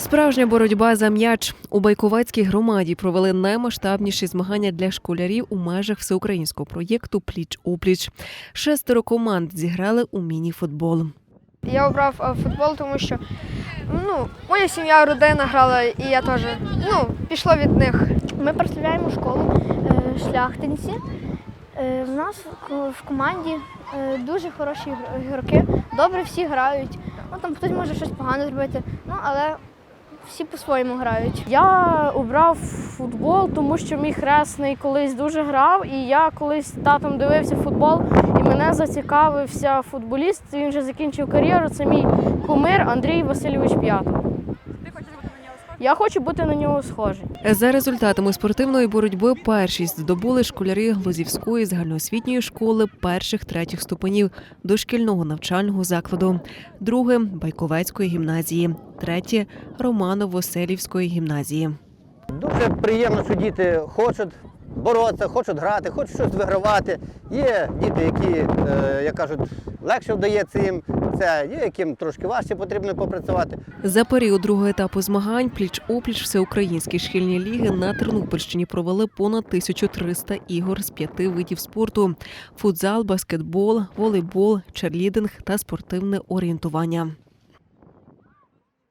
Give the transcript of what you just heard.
Справжня боротьба за м'яч у Байковецькій громаді провели наймасштабніші змагання для школярів у межах всеукраїнського проєкту Пліч опліч. Шестеро команд зіграли у міні-футбол. Я обрав е, футбол, тому що ну, моя сім'я, родина грала, і я теж ну, пішло від них. Ми представляємо школу е, шляхтинці. Е, В нас в- команді дуже хороші ігр- ігроки, добре всі грають. Ну там хтось може щось погано зробити, ну але всі по-своєму грають. Я обрав футбол, тому що мій хресний колись дуже грав, і я колись татом дивився футбол, і мене зацікавився футболіст. Він вже закінчив кар'єру. Це мій кумир Андрій Васильович П'ятов. Я хочу бути на нього схожий. За результатами спортивної боротьби першість здобули школярі Глузівської загальноосвітньої школи перших третіх ступенів дошкільного навчального закладу, друге Байковецької гімназії, третє Романово-Селівської гімназії. Дуже приємно, що діти хочуть боротися, хочуть грати, хочуть щось вигравати. Є діти, які, е, як кажуть, легше вдається їм це, є яким трошки важче потрібно попрацювати. За період другого етапу змагань пліч опліч всеукраїнські шкільні ліги на Тернопільщині провели понад 1300 ігор з п'яти видів спорту: футзал, баскетбол, волейбол, черлідинг та спортивне орієнтування.